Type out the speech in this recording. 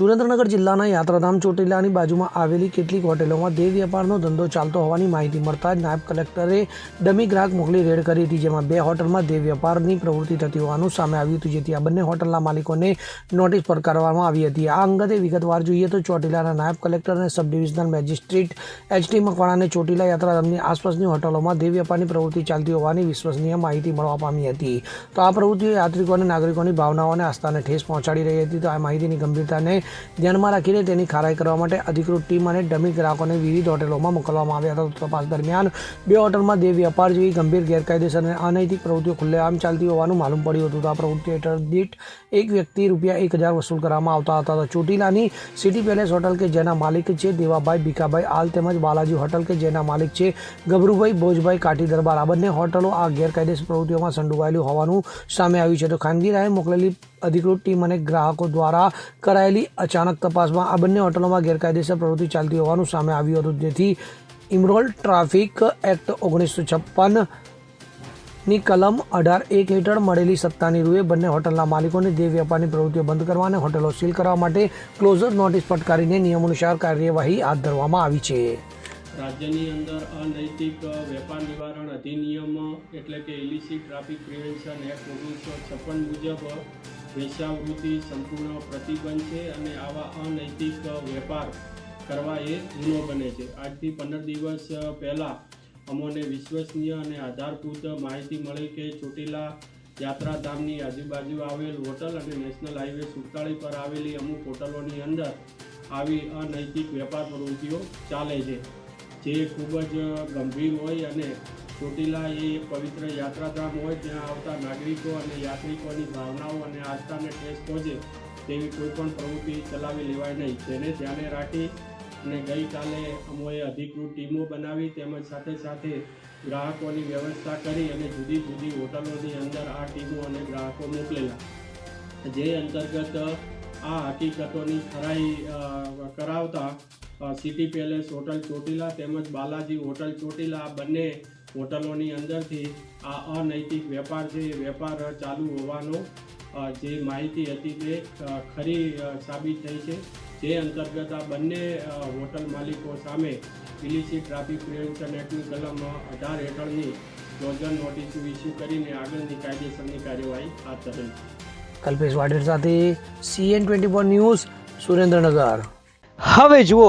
સુરેન્દ્રનગર જિલ્લાના યાત્રાધામ ચોટીલાની બાજુમાં આવેલી કેટલીક હોટેલોમાં દેહ વેપારનો ધંધો ચાલતો હોવાની માહિતી મળતા જ નાયબ કલેક્ટરે ડમી ગ્રાહક મોકલી રેડ કરી હતી, જેમાં બે હોટલમાં દેહ વેપારની પ્રવૃત્તિ થતી હોવાનું સામે આવ્યું હતું, જેથી આ બંને હોટલના માલિકોને નોટિસ ફટકારવામાં આવી હતી. આ અંગતે વિગતવાર જોઈએ તો ચોટીલાના નાયબ કલેક્ટર અને sub divisional magistrate H T મકવાણાને Chotila યાત્રાધામની આસપાસની હોટલોમાં દેહ વેપારની પ્રવૃત્તિ ચાલતી હોવાની વિશ્વસનીય માહિતી મળવા પામી હતી. તો આ પ્રવૃત્તિઓ યાત્રિકો અને નાગરિકોની ભાવનાઓ અને આસ્થાને ઠેસ પહોંચાડી રહી હતી, તો આ માહિતીની ગંભીરતાને ધ્યાનમાં રાખીને તેની ખારાઈ કરવા માટે અધિકૃત ટીમ અને ડમી ગ્રાહકોને વિવિધ હોટેલોમાં મોકલવામાં આવ્યા હતા. તપાસ દરમિયાન બે હોટલમાં દેહ વ્યાપાર જેવી ગંભીર ગેરકાયદેસર અને અનૈતિક પ્રવૃત્તિઓ ખુલ્લેઆમ ચાલતી હોવાનું માલુમ પડ્યું હતું. આ પ્રવૃત્તિ હેઠળ દીઠ એક વ્યક્તિ રૂપિયા એક હજાર વસૂલ કરવામાં આવતા હતા. ચોટીલાની સિટી પેલેસ હોટલ કે જેના માલિક છે દેવાભાઈ ભીખાભાઈ આલ તેમજ બાલાજી હોટલ કે જેના માલિક છે ગભરુભાઈ ભોજભાઈ કાઠી દરબાર આ બંને હોટલો આ ગેરકાયદેસર પ્રવૃત્તિઓમાં સંડોવાયેલું હોવાનું સામે આવ્યું છે. તો ખાનગી રાયે મોકલેલી અધિકૃત ટીમ અને ગ્રાહકો દ્વારા કરાયેલી અચાનક તપાસમાં આ બંને હોટલોમાં ગેરકાયદેસર પ્રવૃત્તિ ચાલતી હોવાનું સામે આવ્યું હતું, જેથી ઇમરોલ ટ્રાફિક એક્ટ ઓગણીસો છપ્પનની કલમ અઢાર એક હેઠળ મળેલી સત્તાની રૂએ બંને હોટલના માલિકોને દેહ વ્યાપારની પ્રવૃત્તિઓ બંધ કરવા અને હોટલો સીલ કરવા માટે ક્લોઝર નોટિસ ફટકારીને નિયમાનુસાર કાર્યવાહી હાથ ધરવામાં આવી છે. રાજ્યની અંદર અનૈતિક વેપાર નિવારણ અધિનિયમ, એટલે કે ઇલિસિટ ટ્રાફિક પ્રિવેન્શન એક્ટ ઓગણીસો છપ્પન મુજબ વેશ્યાવૃત્તિ સંપૂર્ણ પ્રતિબંધ છે અને આવા અનૈતિક વેપાર કરવા એ ગુનો બને છે. આજથી પંદર દિવસ પહેલાં અમોને વિશ્વસનીય અને આધારભૂત માહિતી મળી કે ચોટીલા યાત્રાધામની આજુબાજુ આવેલ હોટલ અને નેશનલ હાઈવે સુડતાળી પર આવેલી અમુક હોટલોની અંદર આવી અનૈતિક વેપાર પ્રવૃત્તિઓ ચાલે છે. જે ખૂબ જ ગંભીર હોય અને ચોટીલા એ પવિત્ર યાત્રાધામ હોય ત્યાં આવતા નાગરિકો અને યાત્રિકોની ભાવનાઓ અને આસ્થાને ઠેસ પહોંચે, તેવી કોઈ પ્રવૃત્તિ ચલાવી લેવાય નહીં. તેને ધ્યાને રાખી અને ગઈકાલે અમોએ અધિકૃત ટીમો બનાવી, તેમજ સાથે સાથે ગ્રાહકોની વ્યવસ્થા કરી અને જુદી જુદી હોટલોની અંદર આ ટીમો અને ગ્રાહકો મોકલેલા. જે અંતર્ગત આ હકીકતોની ખરાઈ કરાવતા સિટી પેલેસ હોટલ ચોટીલા તેમજ બાલાજી હોટલ ચોટીલા આ બંને હોટલોની અંદરથી આ અનૈતિક વેપાર છે. એ વેપાર ચાલુ હોવાનો જે માહિતી હતી તે ખરી સાબિત થઈ છે. જે અંતર્ગત આ બંને હોટલ માલિકો સામે ઇલિસિટ ટ્રાફિક પ્રિવેન્શન એક્ટની કલમ અઢાર હેઠળની ક્લોઝર નોટિસ ઇસ્યુ કરીને આગળની કાયદેસરની કાર્યવાહી હાથ ધરેલ છે. કલ્પેશ વાડેર સાથે CN twenty four news Surendranagar. હવે જુઓ